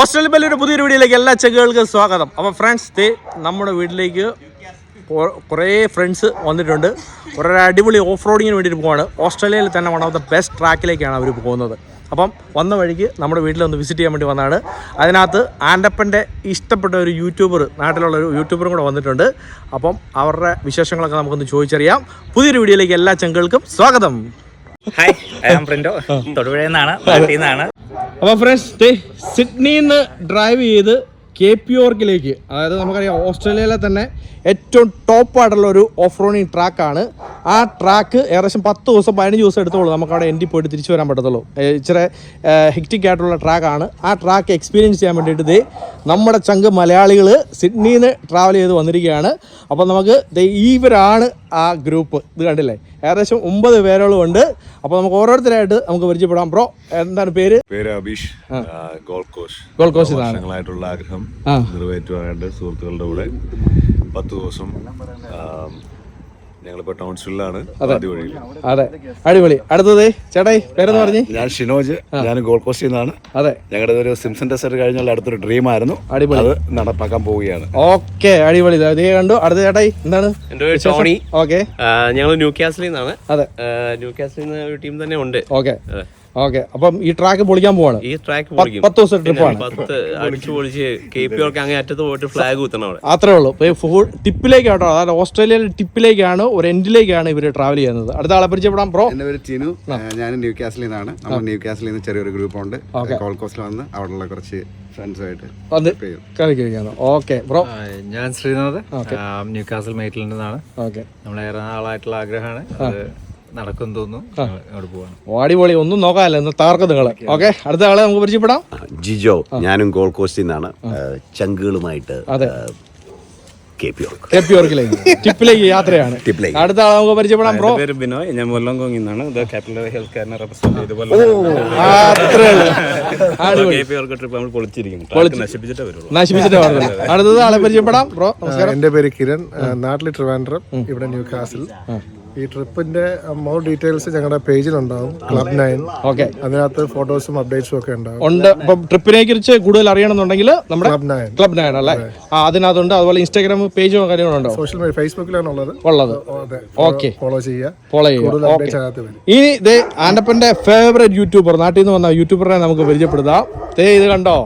Australia ബെല്ലിയുടെ പുതിയൊരു വീഡിയോയിലേക്ക് എല്ലാ ചെക്കുകൾക്കും സ്വാഗതം. അപ്പോൾ ഫ്രണ്ട്സ് തേ നമ്മുടെ വീട്ടിലേക്ക് കുറേ ഫ്രണ്ട്സ് വന്നിട്ടുണ്ട്. കുറേ അടിപൊളി ഓഫ് റോഡിങ്ങിന് വേണ്ടിയിട്ട് പോവാണ്. ഓസ്ട്രേലിയയിൽ തന്നെ വൺ ഓഫ് ദ ബെസ്റ്റ് ട്രാക്കിലേക്കാണ് അവർ പോകുന്നത്. അപ്പം വന്ന വഴിക്ക് നമ്മുടെ വീട്ടിൽ ഒന്ന് വിസിറ്റ് ചെയ്യാൻ വേണ്ടി വന്നതാണ് അതിനകത്ത് ആൻഡപ്പന്റെ ഇഷ്ടപ്പെട്ട ഒരു യൂട്യൂബർ നാട്ടിലുള്ള ഒരു യൂട്യൂബറും കൂടെ വന്നിട്ടുണ്ട്. അപ്പം അവരുടെ വിശേഷങ്ങളൊക്കെ നമുക്കൊന്ന് ചോദിച്ചറിയാം. പുതിയൊരു വീഡിയോയിലേക്ക് എല്ലാ ചെങ്കുകൾക്കും സ്വാഗതം. ഹായ് ആം പ്രിന്റോ തൊടുപുഴയിൽ നിന്നാണ് നാട്ടിൽ നിന്നാണ്. അപ്പോൾ ഫ്രണ്ട്സ് ദേ സിഡ്നിയിൽ നിന്ന് ഡ്രൈവ് ചെയ്ത് കെ പി ഓർക്കിലേക്ക് അതായത് നമുക്കറിയാം ഓസ്ട്രേലിയയിലെ തന്നെ ഏറ്റവും ടോപ്പായിട്ടുള്ള ഒരു ഓഫ് റോഡിങ് ട്രാക്കാണ് ആ ട്രാക്ക് ഏകദേശം പത്ത് ദിവസം പതിനഞ്ച് ദിവസം എടുത്തോളൂ. നമുക്ക് അവിടെ എൻഡി പോയിട്ട് തിരിച്ചു വരാൻ പറ്റത്തുള്ളൂ. ഇച്ചിരി ഹെക്റ്റിക് ആയിട്ടുള്ള ട്രാക്കാണ് ആ ട്രാക്ക് എക്സ്പീരിയൻസ് ചെയ്യാൻ വേണ്ടിയിട്ട് ദേ നമ്മുടെ ചങ്ക് മലയാളികൾ സിഡ്നിയിൽ നിന്ന് ട്രാവൽ ചെയ്ത് വന്നിരിക്കുകയാണ്. അപ്പോൾ നമുക്ക് ഇവരാണ് ആ ഗ്രൂപ്പ് ഇത് കണ്ടില്ലേ? ഏകദേശം ഒമ്പത് പേരോളം ഉണ്ട്. അപ്പോൾ നമുക്ക് ഓരോരുത്തരായിട്ട് നമുക്ക് പരിചയപ്പെടാം. ബ്രോ എന്താണ് പേര്? പേര് Abeesh. Gold Coast. Gold Coast വർഷങ്ങളായിട്ടുള്ള ആഗ്രഹം. നിറവേറ്റുവാനായിട്ട് സുഹൃത്തുക്കളുടെ കൂടെ. പത്ത് ദിവസം ഞങ്ങളിപ്പോ ടൗൺസിലാണ് അതെ. അടിപൊളി. അടുത്തത് ചേട്ടായി പേരെന്ന് പറഞ്ഞു? ഞാൻ ഷിനോജ് ഞാൻ ഗോൾഡ് കോസ്റ്റിൽ നിന്നാണ്. അതെ. ഞങ്ങളുടെ ഒരു സിംസൺ ടെസ്റ്റ് കഴിഞ്ഞുള്ള അടുത്തൊരു ഡ്രീം ആയിരുന്നു അടിപൊളി. അത് നടപ്പാക്കാൻ പോവുകയാണ്. ഓക്കെ അടിപൊളി. കണ്ടു. അടുത്ത ചേട്ടായി എന്താണ് എന്റെ പേര് ടോണി. ഓക്കെ. ഞങ്ങൾ ന്യൂ കാസിൽ നിന്നാണ്. അതെ. ന്യൂ കാസലിൽ നിന്ന് ഒരു ടീം തന്നെ ഉണ്ട്. ഓക്കെ. ഓക്കെ. അപ്പം ഈ ട്രാക്ക് പൊളിക്കാൻ പോവാണ്. ഈ ട്രാക്ക് പത്ത് ദിവസം ട്രിപ്പാണ് പത്ത് അടിച്ചു പൊളിച്ച് കെ പി ഒക്കെ അറ്റത്ത് പോയിട്ട് ഫ്ലാഗ് കുത്തണം അവിടെ. അത്രേ ഉള്ളൂ. ഇപ്പോൾ ഫുൾ ടിപ്പിലേക്ക് കേട്ടോ. അതായത് ഓസ്ട്രേലിയയിലെ ടിപ്പിലേക്കാണ് ഒരു എൻഡിലേക്കാണ് ഇവർ ട്രാവൽ ചെയ്യുന്നത്. അടുത്ത ആളെ പരിചയപ്പെടാം ബ്രോ എന്റെ പേര് ടിനു. ഞാൻ ന്യൂ കാസിലിൽ നിന്നാണ്. നമ്മൾ ന്യൂ കാസിലിൽ നിന്ന് ചെറിയൊരു ഗ്രൂപ്പ് ഉണ്ട്. കോൾ കോസ്റ്റിൽ വന്ന് അവിടെയുള്ള കുറച്ച് ഫ്രണ്ട്സുമായിട്ട് വന്ന് കളിക്കുകയാണ്. ഓക്കെ ബ്രോ ഞാൻ ശ്രീനാഥ്. ന്യൂ കാസൽ മേറ്റിൽ നിന്നാണ്. ഓക്കെ. നമ്മളേറെ നാളായിട്ടുള്ള ആഗ്രഹമാണ്. നടക്കും തോന്നുന്നു അടിപൊളി ഒന്നും നോക്കാമല്ലോ താർക്കും നിങ്ങൾ ഓക്കെ അടുത്ത ആളെ നമുക്ക് പരിചയപ്പെടാം. ജിജോ ഞാനും ഗോൾ കോസ്റ്റിൽ നിന്നാണ്. ചങ്കുകളുമായിട്ട് എന്റെ ടിപ്പിലേക്ക് യാത്രയാണ്. അടുത്ത ആളെ നമുക്ക് പരിചയപ്പെടാം ബ്രോ. പേര് ബിനോയ് ഞാൻ മുല്ലങ്കോങ്ങിൽ നിന്നാണ്. ഇത് ക്യാപിറ്റൽ ഹെൽത്ത് കെയറിനെ റെപ്രസെന്റ് നശിപ്പിച്ചിട്ടേ വരുള്ളൂ. അടുത്തത് ആളെ പരിചയപ്പെടാം ബ്രോ. നമസ്കാരം. എന്റെ പേര് കിരൺ നാട്ടിൽ ട്രിവാൻഡ്രം ഇവിടെ ന്യൂ കാസിൽ ഈ ട്രിപ്പിന്റെ മോർ ഡീറ്റെയിൽസ് ഞങ്ങളുടെ പേജിലുണ്ടാവും. ക്ലബ് നയൻ ഓക്കെ അതിനകത്ത് ഫോട്ടോസും അപ്ഡേറ്റ്സും ഒക്കെ ഉണ്ടാവും. ഉണ്ട്. ഇപ്പം ട്രിപ്പിനെ കുറിച്ച് കൂടുതൽ അറിയണമെന്നുണ്ടെങ്കിൽ നമ്മുടെ ക്ലബ് നയൻ ക്ലബ് നയൻ അല്ലേ? ആ അതിനകത്തുണ്ട്. അതുപോലെ ഇൻസ്റ്റാഗ്രാം പേജും കാര്യങ്ങളുണ്ടോ സോഷ്യൽ മീഡിയ ഫേസ്ബുക്കിലാണ് ഉള്ളത്. ഉള്ളത്. അതെ. ഓക്കെ ഫോളോ ചെയ്യുക. ഫോളോ ചെയ്യുക. കൂടുതൽ ഓക്കെ അപ്ഡേറ്റ്സ് അതിനകത്ത് വരും. ഇനി ദേ ആൻഡപ്പന്റെ ഫേവറേറ്റ് യൂട്യൂബർ നാട്ടിൽ നിന്ന് വന്ന യൂട്യൂബറിനെ നമുക്ക് പരിചയപ്പെടുത്താം. ദേ ഇത് കണ്ടോ?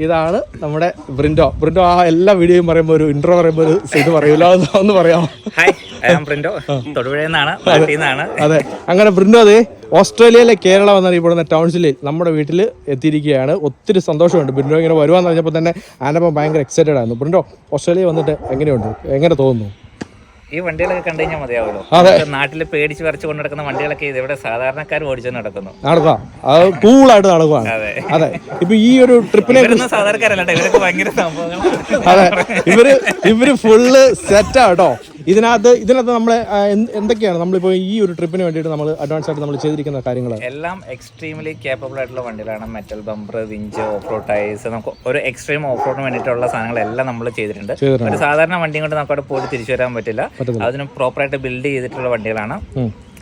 ഇതാണ് നമ്മുടെ ബ്രിൻഡോ. ബ്രിൻഡോ ആ എല്ലാ വീഡിയോയും പറയുമ്പോൾ ഒരു ഇൻട്രോ പറയുമ്പോൾ ഒരു ഇത് പറയൂല? എന്ന് പറയാം ഹായ് പ്രിന്റോ അതെ അങ്ങനെ ബ്രിൻഡോ അതെ ഓസ്ട്രേലിയയിലെ കേരളം എന്നറിയപ്പെടുന്ന ടൗൺഷിലിൽ നമ്മുടെ വീട്ടിൽ എത്തിയിരിക്കുകയാണ്. ഒത്തിരി സന്തോഷമുണ്ട്. ബ്രിൻഡോ ഇങ്ങനെ വരുവാന്ന് പറഞ്ഞപ്പോൾ തന്നെ ആനപ്പം ഭയങ്കര എക്സൈറ്റഡ് ആയിരുന്നു. പ്രിന്റോ ഓസ്ട്രേലിയ വന്നിട്ട് എങ്ങനെയുണ്ട്? എങ്ങനെ തോന്നുന്നു? ഈ വണ്ടികളൊക്കെ കണ്ടു കഴിഞ്ഞാൽ മതിയാവുമല്ലോ. നാട്ടിൽ പേടിച്ച് വരച്ച് കൊണ്ട് നടക്കുന്ന വണ്ടികളൊക്കെ ഇവിടെ സാധാരണക്കാർ ഓടിച്ചു നടക്കുന്നു. നടക്കാം. അത് കൂളായിട്ട് നടക്കുവാണ്. അതെ. അതെ. ഇപ്പൊ ഈ ഒരു ട്രിപ്പിനെ സാധാരണക്കാരല്ല. ഇവരൊക്കെ ഭയങ്കര സംഭവങ്ങൾ അതെ. ഇവർ ഇവർ ഫുള്ള് സെറ്റാ കേട്ടോ. ഇതിനകത്ത് ഇതിനകത്ത് എന്ത്- എന്തൊക്കെയാണ് നമ്മളിപ്പോൾ ഈ ഒരു ട്രിപ്പിന് വേണ്ടിയിട്ട് നമ്മൾ അഡ്വാൻസ് ആയിട്ട് നമ്മൾ ചെയ്തിരിക്കുന്ന കാര്യങ്ങൾ എല്ലാം എക്സ്ട്രീംലി കേപ്പബിൾ ആയിട്ടുള്ള വണ്ടികളാണ്. Metal bumper winch off road tyres നമുക്ക് ഒരു എക്സ്ട്രീം ഓഫ് റോഡിന് വേണ്ടിയിട്ടുള്ള സാധനങ്ങളെല്ലാം നമ്മൾ ചെയ്തിട്ടുണ്ട്. ചെയ്തിട്ടുണ്ട്. ഒരു സാധാരണ വണ്ടി കൊണ്ട് നമുക്ക് അവിടെ പോയി തിരിച്ചു വരാൻ പറ്റില്ല. അതിന് പ്രോപ്പറായിട്ട് ബിൽഡ് ചെയ്തിട്ടുള്ള വണ്ടികളാണ്.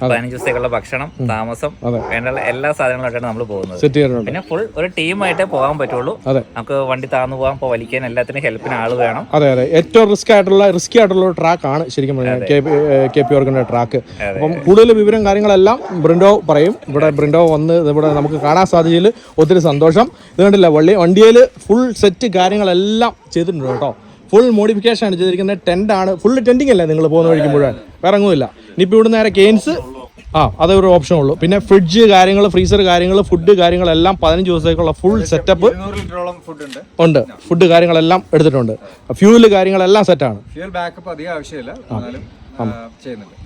പതിനഞ്ച് ദിവസത്തേക്കുള്ള ഭക്ഷണം താമസം വേണ്ട എല്ലാ സാധനങ്ങളായിട്ടാണ് നമ്മൾ പോകുന്നത്. പിന്നെ ഫുൾ ഒരു ടീമായിട്ടേ പോകാൻ പറ്റുള്ളൂ. നമുക്ക് വണ്ടി താന്നു പോകാൻ ഇപ്പോൾ വലിക്കാൻ എല്ലാത്തിനും ഹെൽപ്പിന് ആൾ വേണം. അതെ അതെ. ഏറ്റവും റിസ്ക് ആയിട്ടുള്ള റിസ്കി ആയിട്ടുള്ള ട്രാക്ക് ആണ് ശരിക്കും പറഞ്ഞാൽ കെ പി കെ പി ഓർഗിന്റെ ട്രാക്ക് അപ്പം കൂടുതൽ വിവരം കാര്യങ്ങളെല്ലാം ബ്രിൻഡോ പറയും. ഇവിടെ ബ്രിൻഡോ വന്ന് ഇവിടെ നമുക്ക് കാണാൻ സാധിച്ചതിൽ ഒത്തിരി സന്തോഷം. ഇത് കണ്ടില്ല വള്ളി വണ്ടിയിൽ ഫുൾ സെറ്റ് കാര്യങ്ങളെല്ലാം ചെയ്തിട്ടുണ്ട് കേട്ടോ. ഫുൾ മോഡിഫിക്കേഷൻ ആണ് ചെയ്തിരിക്കുന്നത്. ടെന്റ് ആണ്. ഫുൾ ടെന്റിംഗ് അല്ലേ നിങ്ങൾ പോകുന്ന വഴിക്ക് മുഴുവൻ? വേറെ ഒന്നുമില്ല. ഇനിയിപ്പോൾ ഇവിടെ നേരെ കെയിൻസ് ആ അതൊരു ഒരു ഓപ്ഷൻ ഉള്ളൂ. പിന്നെ ഫ്രിഡ്ജ് കാര്യങ്ങൾ ഫ്രീസർ കാര്യങ്ങൾ ഫുഡ് കാര്യങ്ങളെല്ലാം പതിനഞ്ച് ദിവസത്തേക്കുള്ള ഫുൾ സെറ്റപ്പ് ഉണ്ട്. ഉണ്ട്. ഫുഡ് കാര്യങ്ങളെല്ലാം എടുത്തിട്ടുണ്ട്. ഫ്യൂൽ കാര്യങ്ങളെല്ലാം സെറ്റാണ് ഫ്യൂൽ ബാക്കപ്പ് അധികം ആവശ്യമില്ല.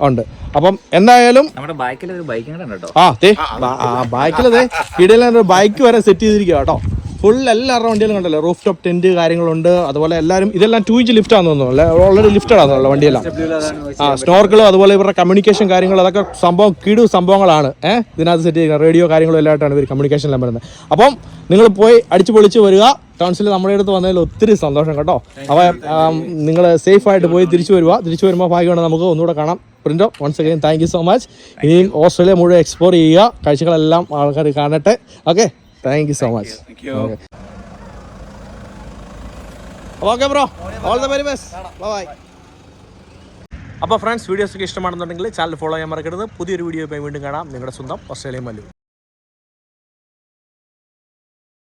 ഉണ്ട്. അപ്പം എന്തായാലും ആ തേ ബൈക്കിൽ അതെ ഇടയിൽ ബൈക്ക് വരെ സെറ്റ് ചെയ്തിരിക്കുക കേട്ടോ. ഫുൾ എല്ലാവരുടെ വണ്ടിയിലും കണ്ടല്ലോ. റൂഫ് ടോപ്പ് ടെന്റ് കാര്യങ്ങളുണ്ട്. അതുപോലെ എല്ലാവരും ഇതെല്ലാം ടു ഇഞ്ച് ലിഫ്റ്റ് ആണെന്ന് തോന്നുന്നു ഓൾറെഡി ലിഫ്റ്റഡ് ആണെന്നുള്ള വണ്ടിയെല്ലാം. ആ സ്നോർക്കിളും അതുപോലെ ഇവരുടെ കമ്മ്യൂണിക്കേഷൻ കാര്യങ്ങൾ അതൊക്കെ സംഭവം കിടു സംഭവങ്ങളാണ്. ഏഹ് ഇതിനകത്ത് സെറ്റ് ചെയ്യുന്നത് റേഡിയോ കാര്യങ്ങളും എല്ലായിട്ടാണ് ഇവർ കമ്മ്യൂണിക്കേഷൻ എല്ലാം വരുന്നത്. അപ്പം നിങ്ങൾ പോയി അടിച്ചു പൊളിച്ച് വരിക. ടൗൺസിൽ നമ്മുടെ അടുത്ത് വന്നതിൽ ഒത്തിരി സന്തോഷം കേട്ടോ. അപ്പോൾ നിങ്ങൾ സേഫ് ആയിട്ട് പോയി തിരിച്ചു വരിക. തിരിച്ചു വരുമ്പോൾ ഭാഗ്യമാണ് നമുക്ക് ഒന്നുകൂടെ കാണാം. Printo once again thank you so much ഇനിയും ഓസ്ട്രേലിയ മുഴുവൻ എക്സ്പ്ലോർ ചെയ്യുക. കാഴ്ചകളെല്ലാം ആൾക്കാർ കാണട്ടെ. Okay thank you so much okay bro all the very best bye അപ്പോൾ ഫ്രണ്ട്സ് വീഡിയോസ് ഒക്കെ ഇഷ്ടമാണെന്നുണ്ടെങ്കിൽ ചാനൽ ഫോളോ ചെയ്യാൻ മറക്കരുത്. പുതിയൊരു വീഡിയോ വീണ്ടും കാണാം. നിങ്ങളുടെ സ്വന്തം ഓസ്ട്രേലിയൻ മല്ലു.